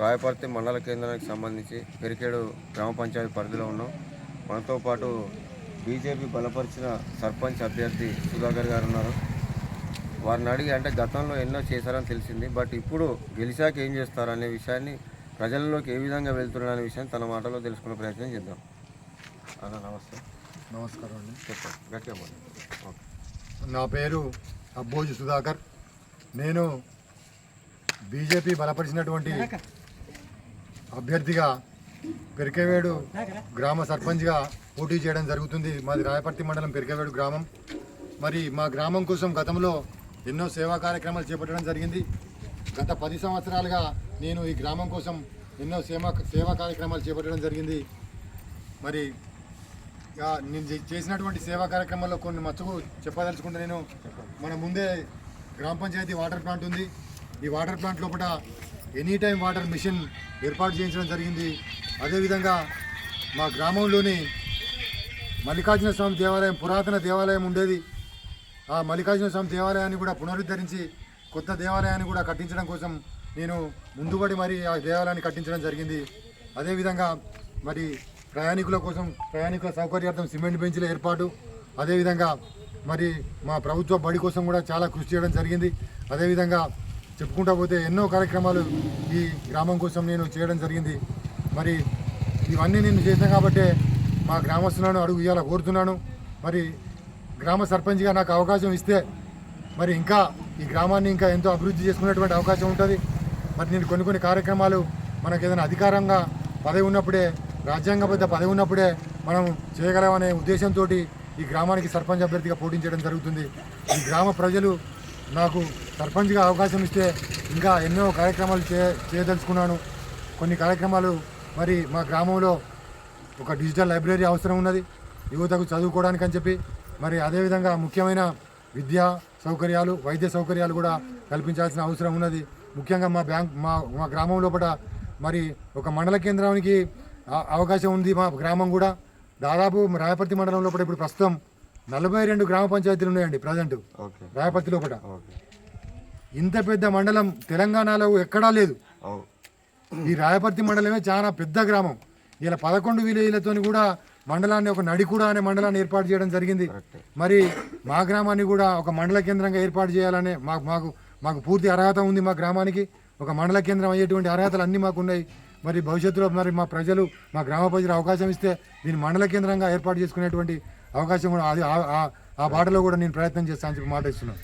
రాయపర్తి మండల కేంద్రానికి సంబంధించి పెరికేడు గ్రామ పంచాయతీ పరిధిలో ఉన్నాం. మనతో పాటు బీజేపీ బలపరిచిన సర్పంచ్ అభ్యర్థి సుధాకర్ గారు ఉన్నారు. వారిని అడిగి అంటే గతంలో ఎన్నో చేశారని తెలిసింది. బట్ ఇప్పుడు గెలిచాక ఏం చేస్తారు అనే విషయాన్ని ప్రజల్లోకి ఏ విధంగా వెళ్తున్నారు అనే విషయాన్ని తన మాటలో తెలుసుకునే ప్రయత్నం చేద్దాం. అన్న నమస్తే. నమస్కారం అండి. చెప్పండి. గట్టిగా. ఓకే. నా పేరు అబ్బోజు సుధాకర్. నేను బీజేపీ బలపరిచినటువంటి అభ్యర్థిగా పెరికేవేడు గ్రామ సర్పంచ్గా పోటీ చేయడం జరుగుతుంది. మాది రాయపర్తి మండలం పెరికేవేడు గ్రామం. మరి మా గ్రామం కోసం గతంలో ఎన్నో సేవా కార్యక్రమాలు చేపట్టడం జరిగింది. గత పది సంవత్సరాలుగా నేను ఈ గ్రామం కోసం ఎన్నో సేవా సేవా కార్యక్రమాలు చేపట్టడం జరిగింది. మరి ఇక నేను చేసినటువంటి సేవా కార్యక్రమాల్లో కొన్ని మచ్చకు చెప్పదలుచుకుంటే నేను మన ముందే గ్రామ పంచాయతీ వాటర్ ప్లాంట్ ఉంది. ఈ వాటర్ ప్లాంట్ లోపల ఎనీ టైం వాటర్ మిషన్ ఏర్పాటు చేయించడం జరిగింది. అదేవిధంగా మా గ్రామంలోని మల్లికార్జున స్వామి దేవాలయం పురాతన దేవాలయం ఉండేది. ఆ మల్లికార్జున స్వామి దేవాలయాన్ని కూడా పునరుద్ధరించి కొత్త దేవాలయాన్ని కూడా కట్టించడం కోసం నేను ముందుబడి మరి ఆ దేవాలయాన్ని కట్టించడం జరిగింది. అదేవిధంగా మరి ప్రయాణికుల కోసం ప్రయాణికుల సౌకర్యార్థం సిమెంట్ బెంచ్ల ఏర్పాటు. అదేవిధంగా మరి మా ప్రభుత్వ బడి కోసం కూడా చాలా కృషి చేయడం జరిగింది. అదేవిధంగా చెప్పుకుంటా పోతే ఎన్నో కార్యక్రమాలు ఈ గ్రామం కోసం నేను చేయడం జరిగింది. మరి ఇవన్నీ నేను చేశాను కాబట్టే మా గ్రామస్తులను అడుగు ఇవ్వాల కోరుతున్నాను. మరి గ్రామ సర్పంచ్గా నాకు అవకాశం ఇస్తే మరి ఇంకా ఈ గ్రామాన్ని ఇంకా ఎంతో అభివృద్ధి చేసుకునేటువంటి అవకాశం ఉంటుంది. మరి నేను కొన్ని కొన్ని కార్యక్రమాలు మనకు ఏదైనా అధికారంగా పదవి ఉన్నప్పుడే రాజ్యాంగబద్ధ పదవి ఉన్నప్పుడే మనం చేయగలమనే ఉద్దేశంతో ఈ గ్రామానికి సర్పంచ్ అభ్యర్థిగా పోటించడం జరుగుతుంది. ఈ గ్రామ ప్రజలు నాకు సర్పంచ్గా అవకాశం ఇస్తే ఇంకా ఎన్నో కార్యక్రమాలు చే చేయదలుచుకున్నాను. కొన్ని కార్యక్రమాలు మరి మా గ్రామంలో ఒక డిజిటల్ లైబ్రరీ అవసరం ఉన్నది. యువతకు చదువుకోవడానికి అని చెప్పి మరి అదేవిధంగా ముఖ్యమైన విద్యా సౌకర్యాలు వైద్య సౌకర్యాలు కూడా కల్పించాల్సిన అవసరం ఉన్నది. ముఖ్యంగా మా బ్యాంక్ మా మా గ్రామం లోపల మరి ఒక మండల కేంద్రానికి అవకాశం ఉంది మా గ్రామం కూడా. దాదాపు రాయపర్తి మండలం లోపల ఇప్పుడు ప్రస్తుతం నలభై రెండు గ్రామ పంచాయతీలు ఉన్నాయండి ప్రజెంట్. ఓకే. రాయపర్తి లోపల. ఓకే. ఇంత పెద్ద మండలం తెలంగాణలో ఎక్కడా లేదు. ఈ రాయపర్తి మండలమే చాలా పెద్ద గ్రామం. ఇలా పదకొండు విలేజ్లతో కూడా మండలాన్ని ఒక నడికూడ అనే మండలాన్ని ఏర్పాటు చేయడం జరిగింది. మరి మా గ్రామాన్ని కూడా ఒక మండల కేంద్రంగా ఏర్పాటు చేయాలనే మాకు మాకు మాకు పూర్తి అర్హత ఉంది మా గ్రామానికి. ఒక మండల కేంద్రం అయ్యేటువంటి అర్హతలు అన్నీ మాకు ఉన్నాయి. మరి భవిష్యత్తులో మరి మా ప్రజలు మా గ్రామ ప్రజలు అవకాశం ఇస్తే దీన్ని మండల కేంద్రంగా ఏర్పాటు చేసుకునేటువంటి అవకాశం కూడా అది ఆ- పాటలో బాటలో కూడా నేను ప్రయత్నం చేస్తాను చెప్పి మాట ఇస్తున్నాను.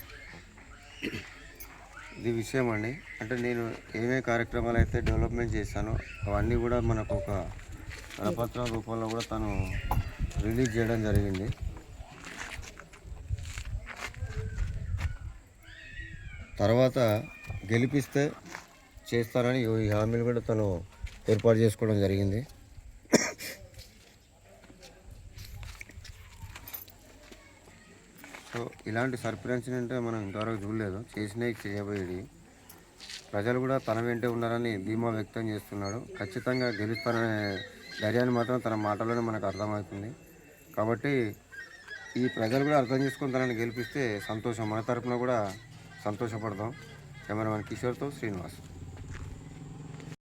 ఇది విషయం అండి. అంటే నేను ఏమేమి కార్యక్రమాలు అయితే డెవలప్మెంట్ చేశానో అవన్నీ కూడా మనకు ఒక కరపత్రం రూపంలో కూడా తను రిలీజ్ చేయడం జరిగింది. తర్వాత గెలిపిస్తే చేస్తారని ఈ హామీలు కూడా తను ఏర్పాటు చేసుకోవడం జరిగింది. సో ఇలాంటి సర్పంచ్ అంటే మనం ఇంతవరకు చూడలేదు. చేసినవి చేయబోయేది. ప్రజలు కూడా తన వెంటే ఉన్నారని ధీమా వ్యక్తం చేస్తున్నాడు. ఖచ్చితంగా గెలుస్తారనే ధైర్యాన్ని మాత్రం తన మాటలోనే మనకు అర్థమవుతుంది. కాబట్టి ఈ ప్రజలు కూడా అర్థం చేసుకొని తనని గెలిపిస్తే సంతోషం. మన తరఫున కూడా సంతోషపడదాం. కెమెరామెన్ కిషోర్తో శ్రీనివాస్.